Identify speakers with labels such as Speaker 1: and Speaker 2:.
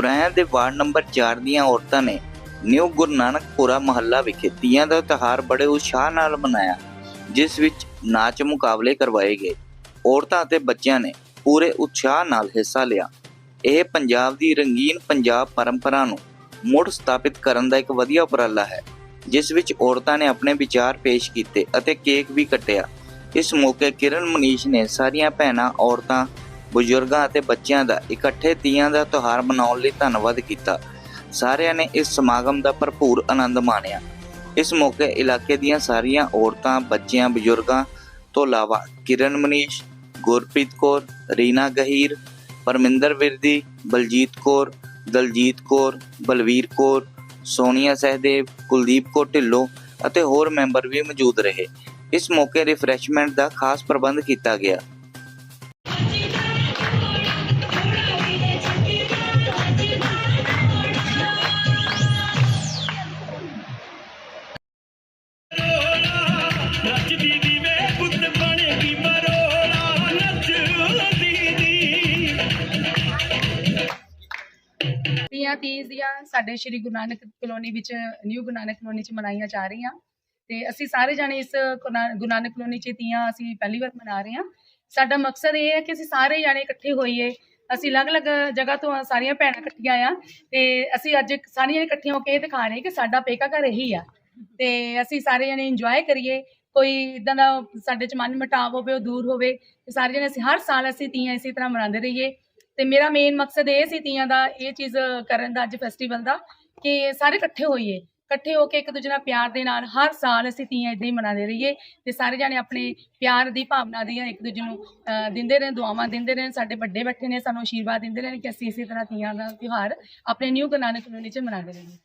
Speaker 1: ਗੁਰਾਇਆ ਦੇ ward number 4 ਦੀਆਂ ਔਰਤਾਂ ਨੇ ਨਿਊ ਗੁਰੂ ਨਾਨਕਪੁਰਾ ਮਹੱਲਾ ਵਿਖੇ ਤੀਆਂ ਦਾ ਤਿਉਹਾਰ ਬੜੇ ਉਤਸ਼ਾਹ ਨਾਲ ਮਨਾਇਆ, ਜਿਸ ਵਿੱਚ ਨਾਚ ਮੁਕਾਬਲੇ ਕਰਵਾਏ ਗਏ। ਔਰਤਾਂ ਅਤੇ ਬੱਚਿਆਂ ਨੇ ਪੂਰੇ ਉਤਸ਼ਾਹ ਨਾਲ ਹਿੱਸਾ ਲਿਆ। ਇਹ ਪੰਜਾਬ ਦੀ ਰੰਗੀਨ ਪੰਜਾਬ ਪਰੰਪਰਾ ਨੂੰ ਮੁੜ ਸਥਾਪਿਤ ਕਰਨ ਦਾ ਇੱਕ ਵਧੀਆ ਉਪਰਾਲਾ ਹੈ, ਜਿਸ ਵਿੱਚ ਔਰਤਾਂ ਨੇ ਆਪਣੇ ਵਿਚਾਰ ਪੇਸ਼ ਕੀਤੇ ਅਤੇ ਕੇਕ ਵੀ ਕੱਟਿਆ। ਇਸ ਮੌਕੇ ਕਿਰਨ ਮਨੀਸ਼ ਨੇ ਸਾਰੀਆਂ ਭੈਣਾਂ, ਔਰਤਾਂ ਬਜ਼ੁਰਗਾਂ ਅਤੇ ਬੱਚਿਆਂ ਦਾ, ਇਕੱਠੇ ਤੀਆਂ ਦਾ ਤਿਉਹਾਰ ਮਨਾਉਣ ਲਈ ਧੰਨਵਾਦ ਕੀਤਾ। ਸਾਰਿਆਂ ਨੇ ਇਸ ਸਮਾਗਮ ਦਾ ਭਰਪੂਰ ਆਨੰਦ ਮਾਣਿਆ। ਇਸ ਮੌਕੇ ਇਲਾਕੇ ਦੀਆਂ ਸਾਰੀਆਂ ਔਰਤਾਂ, ਬੱਚਿਆਂ, ਬਜ਼ੁਰਗਾਂ ਤੋਂ ਇਲਾਵਾ ਕਿਰਨ ਮਨੀਸ਼, ਗੁਰਪ੍ਰੀਤ ਕੌਰ, ਰੀਨਾ ਗਹੀਰ, ਪਰਮਿੰਦਰ ਵਿਰਦੀ, ਬਲਜੀਤ ਕੌਰ, ਦਲਜੀਤ ਕੌਰ, ਬਲਵੀਰ ਕੌਰ, ਸੋਨੀਆ ਸਹਿਦੇਵ, ਕੁਲਦੀਪ ਕੌਰ ਢਿੱਲੋਂ ਅਤੇ ਹੋਰ ਮੈਂਬਰ ਵੀ ਮੌਜੂਦ ਰਹੇ। ਇਸ ਮੌਕੇ ਰਿਫਰੈਸ਼ਮੈਂਟ ਦਾ ਖਾਸ ਪ੍ਰਬੰਧ ਕੀਤਾ ਗਿਆ।
Speaker 2: ਦੀ
Speaker 3: ਤੀਆਂ ਤੀਜ ਦੀਆਂ ਸਾਡੇ ਸ਼੍ਰੀ ਗੁਰੂ ਨਾਨਕ ਕਲੋਨੀ ਵਿੱਚ, ਨਿਊ ਗੁਰੂ ਨਾਨਕ ਕਲੋਨੀ ਚ ਮਨਾਈਆਂ ਜਾ ਰਹੀਆਂ। ਤੇ ਅਸੀਂ ਸਾਰੇ ਜਾਣੇ ਇਸ ਗੁਰੂ ਨਾਨਕ ਕਲੋਨੀ ਚ ਤੀਆਂ ਅਸੀਂ ਪਹਿਲੀ ਵਾਰ ਮਨਾ ਰਹੇ ਹਾਂ। ਸਾਡਾ ਮਕਸਦ ਇਹ ਹੈ ਕਿ ਅਸੀਂ ਸਾਰੇ ਜਾਣੇ ਇਕੱਠੇ ਹੋਈਏ। ਅਸੀਂ ਅਲੱਗ-ਅਲੱਗ ਜਗ੍ਹਾ ਤੋਂ ਸਾਰੀਆਂ ਭੈਣਾਂ ਇਕੱਠੀਆਂ ਆ ਤੇ ਅਸੀਂ ਅੱਜ ਸਾਰੀਆਂ ਇਕੱਠੀਆਂ ਹੋ ਕੇ ਇਹ ਦਿਖਾ ਰਹੇ ਕਿ ਸਾਡਾ ਪੇਕਾ ਘਰ ਇਹੀ ਆ। ਤੇ ਅਸੀਂ ਸਾਰੇ ਜਾਣੇ ਇੰਜੋਏ ਕਰੀਏ। ਕੋਈ ਇਦਾਂ ਦਾ ਸਾਡੇ ਚ ਮਨ ਮਟਾਵ ਹੋਵੇ, ਉਹ ਦੂਰ ਹੋਵੇ, ਤੇ ਸਾਰੇ ਜਣੇ ਅਸੀਂ ਹਰ ਸਾਲ ਅਸੀਂ ਤੀਆਂ ਇਸੇ ਤਰ੍ਹਾਂ ਮਨਾਉਂਦੇ ਰਹੀਏ। ਤੇ ਮੇਰਾ ਮੇਨ ਮਕਸਦ ਇਹ ਸੀ ਤੀਆਂ ਦਾ, ਇਹ ਚੀਜ਼ ਕਰਨ ਦਾ ਅੱਜ ਫੈਸਟੀਵਲ ਦਾ, ਕਿ ਸਾਰੇ ਇਕੱਠੇ ਹੋਈਏ। ਇਕੱਠੇ ਹੋ ਕੇ ਇੱਕ ਦੂਜੇ ਨਾਲ ਪਿਆਰ ਦੇ ਨਾਲ ਹਰ ਸਾਲ ਅਸੀਂ ਤੀਆਂ ਇਦਾਂ ਹੀ ਮਨਾਉਂਦੇ ਰਹੀਏ, ਤੇ ਸਾਰੇ ਜਾਣੇ ਆਪਣੇ ਪਿਆਰ ਦੀ ਭਾਵਨਾ ਦੀਆਂ ਇੱਕ ਦੂਜੇ ਨੂੰ ਦਿੰਦੇ ਰਹਿਣ, ਦੁਆਵਾਂ ਦਿੰਦੇ ਰਹਿਣ, ਸਾਡੇ ਵੱਡੇ ਬੈਠੇ ਨੇ, ਸਾਨੂੰ ਆਸ਼ੀਰਵਾਦ ਦਿੰਦੇ ਰਹਿਣ ਕਿ ਅਸੀਂ ਇਸੇ ਤਰ੍ਹਾਂ ਤੀਆਂ ਦਾ ਤਿਉਹਾਰ ਆਪਣੇ ਨਿਊ ਗੁਰੂ ਨਾਨਕ ਕਮਿਊਨਿਟੀ 'ਚ ਮਨਾਉਂਦੇ ਰਹੀਏ।